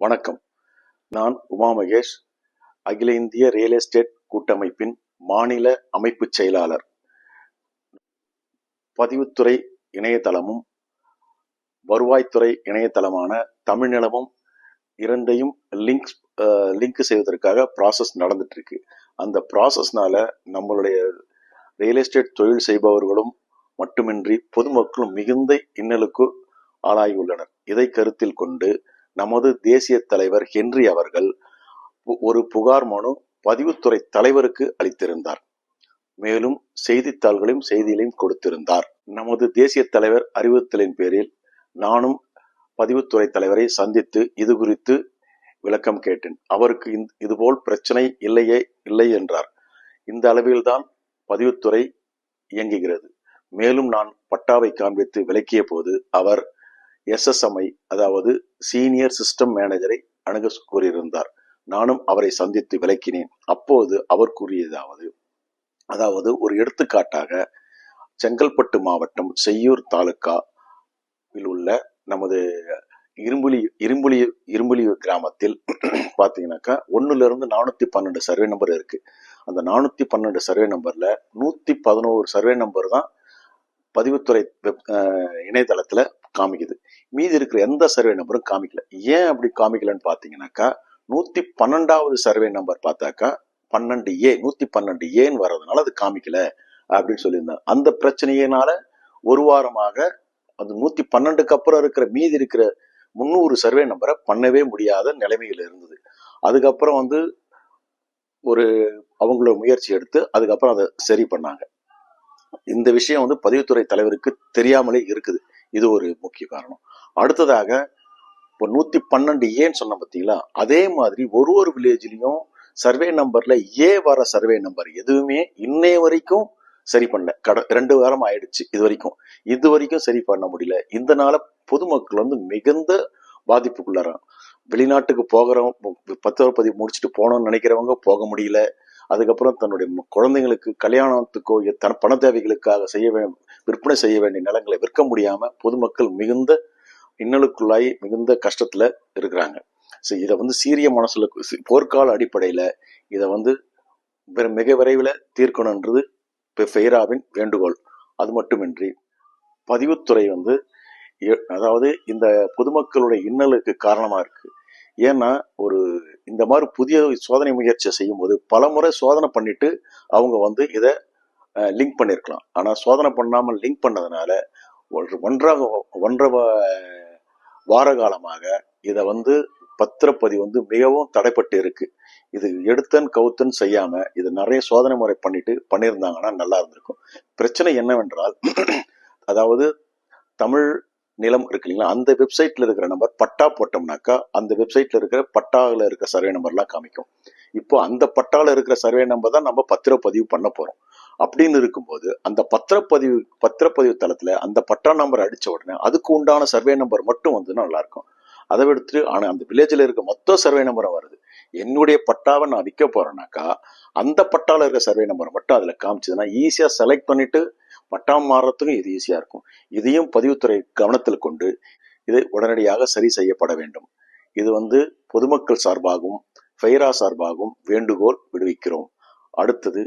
வணக்கம். நான் உமா மகேஷ் அகில இந்திய ரியல் எஸ்டேட் கூட்டமைப்பின் மாநில அமைப்பு செயலாளர். பதிவுத்துறை இணையதளமும் வருவாய்த்துறை இணையதளமான தமிழ்நிலமும் இரண்டையும் லிங்க் லிங்க் செய்வதற்காக ப்ராசஸ் நடந்துட்டு இருக்கு அந்த ப்ராசஸ்னால நம்மளுடைய ரியல் எஸ்டேட் தொழில் செய்பவர்களும் மட்டுமின்றி பொதுமக்களும் மிகுந்த இன்னலுக்கு ஆளாகியுள்ளனர். இதை கருத்தில் கொண்டு நமது தேசிய தலைவர் ஹென்றி அவர்கள் ஒரு புகார் மனு பதிவுத்துறை தலைவருக்கு அளித்திருந்தார். மேலும் செய்தித்தாள்களையும் செய்திகளையும் கொடுத்திருந்தார். நமது தேசிய தலைவர் அறிவுறுத்தலின் பேரில் நானும் பதிவுத்துறை தலைவரை சந்தித்து இது குறித்து விளக்கம் கேட்டேன். அவருக்கு இதுபோல் பிரச்சனை இல்லையே இல்லை என்றார். இந்த அளவில்தான் பதிவுத்துறை இயங்குகிறது. மேலும் நான் பட்டாவை காண்பித்து விளக்கிய போது அவர் எஸ்எஸ்எம்ஐ அதாவது சீனியர் சிஸ்டம் மேனேஜரை அணுக கூறியிருந்தார். நானும் அவரை சந்தித்து விளக்கினேன். அப்போது அவர் கூறியதாவது அதாவது ஒரு எடுத்துக்காட்டாக செங்கல்பட்டு மாவட்டம் செய்யூர் தாலுக்காவில் உள்ள நமது இரும்புலி இரும்புலி இரும்புலி கிராமத்தில் பார்த்தீங்கன்னாக்கா ஒன்றுலேருந்து நானூற்றி பன்னெண்டு சர்வே நம்பர் இருக்குது அந்த நானூற்றி பன்னெண்டு சர்வே நம்பரில் நூற்றி பதினோரு சர்வே நம்பர் தான் பதிவுத்துறை இணையதளத்தில் காமிக்குது. மீதி இருக்கிற எந்த சர்வே நம்பரும் காமிக்கல. ஏன் அப்படி காமிக்கலன்னு பாத்தீங்கன்னாக்கா நூத்தி பன்னெண்டாவது சர்வே நம்பர் பார்த்தாக்கா பன்னெண்டு ஏ நூத்தி பன்னெண்டு ஏன்னு வர்றதுனால அது காமிக்கல அப்படின்னு சொல்லியிருந்தாங்க. அந்த பிரச்சனையினால ஒரு வாரமாக அது நூத்தி பன்னெண்டுக்கு அப்புறம் இருக்கிற மீதி இருக்கிற முந்நூறு சர்வே நம்பரை பண்ணவே முடியாத நிலைமையில் இருந்தது. அதுக்கப்புறம் வந்து ஒரு அவங்களோட முயற்சி எடுத்து அதுக்கப்புறம் அதை சரி பண்ணாங்க. இந்த விஷயம் வந்து பதிவுத்துறை தலைவருக்கு தெரியாமலே இருக்குது. இது ஒரு முக்கிய காரணம். அடுத்ததாக இப்போ நூத்தி பன்னெண்டு ஏன்னு சொன்ன பார்த்தீங்களா அதே மாதிரி ஒரு ஒரு வில்லேஜ்லயும் சர்வே நம்பர்ல ஏ வர சர்வே நம்பர் எதுவுமே இன்னைய வரைக்கும் சரி பண்ணல. கட ரெண்டு வாரம் ஆயிடுச்சு இது வரைக்கும். இது வரைக்கும் சரி பண்ண முடியல. இதனால பொதுமக்கள் வந்து மிகுந்த பாதிப்புக்குள்ளாராம் வெளிநாட்டுக்கு போகிறவங்க பத்திர பதிவு முடிச்சுட்டு போனோம்னு நினைக்கிறவங்க போக முடியல. அதுக்கப்புறம் தன்னுடைய குழந்தைங்களுக்கு கல்யாணத்துக்கோ தன் பண தேவைகளுக்காக செய்ய விற்பனை செய்ய வேண்டிய நிலங்களை விற்க முடியாம பொதுமக்கள் மிகுந்த இன்னலுக்குள்ளாய் மிகுந்த கஷ்டத்துல இருக்கிறாங்க. ஸோ இதை வந்து சீரிய மனசுல போர்க்கால அடிப்படையில இதை வந்து மிக விரைவில் தீர்க்கணுன்றது ஃபெய்ராவின் வேண்டுகோள். அது மட்டுமின்றி பதிவுத்துறை வந்து அதாவது இந்த பொதுமக்களுடைய இன்னலுக்கு காரணமா இருக்கு. ஏன்னா ஒரு இந்த மாதிரி புதிய சோதனை முயற்சியை செய்யும் போது பல முறை சோதனை பண்ணிட்டு அவங்க வந்து இதை லிங்க் பண்ணியிருக்கலாம் ஆனால் சோதனை பண்ணாமல் லிங்க் பண்ணதுனால ஒன்றாக ஒன்றரை வார காலமாக இதை வந்து பத்திரப்பதிவு வந்து மிகவும் தடைப்பட்டு இருக்கு. இது எடுத்தன் கவுத்தன் செய்யாம இது நிறைய சோதனை முறை பண்ணிட்டு பண்ணியிருந்தாங்கன்னா நல்லா இருந்திருக்கும். பிரச்சனை என்னவென்றால் அதாவது தமிழ் நிலம் இருக்கு இல்லைங்களா அந்த வெப்சைட்ல இருக்கிற நம்பர் பட்டா போட்டோம்னாக்கா அந்த வெப்சைட்ல இருக்கிற பட்டாவில் இருக்கிற சர்வே நம்பர்லாம் காமிக்கும். இப்போ அந்த பட்டாவில் இருக்கிற சர்வே நம்பர் தான் நம்ம பத்திரப்பதிவு பண்ண போறோம். அப்படின்னு இருக்கும்போது அந்த பத்திரப்பதிவு பத்திரப்பதிவு தளத்துல அந்த பட்டா நம்பர் அடிச்ச உடனே அதுக்கு உண்டான சர்வே நம்பர் மட்டும் வந்ததுன்னா நல்லா இருக்கும் அதை எடுத்துட்டு ஆனா அந்த வில்லேஜ்ல இருக்க மொத்த சர்வே நம்பரும் வருது. என்னுடைய பட்டாவை நான் விற்க போறேன்னாக்கா அந்த பட்டால இருக்க சர்வே நம்பர் மட்டும் அதுல காமிச்சதுன்னா ஈஸியா செலக்ட் பண்ணிட்டு பட்டாம் மாறுறதுக்கும் இது ஈஸியா இருக்கும். இதையும் பதிவுத்துறை கவனத்தில் கொண்டு இது உடனடியாக சரி செய்யப்பட வேண்டும். இது வந்து பொதுமக்கள் சார்பாகவும் ஃபைரா சார்பாகவும் வேண்டுகோள் விடுவிக்கிறோம். அடுத்தது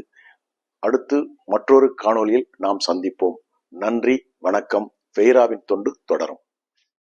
அடுத்து மற்றொரு காணொலியில் நாம் சந்திப்போம். நன்றி வணக்கம். ஃபெய்ராவின் தொண்டு தொடரும்.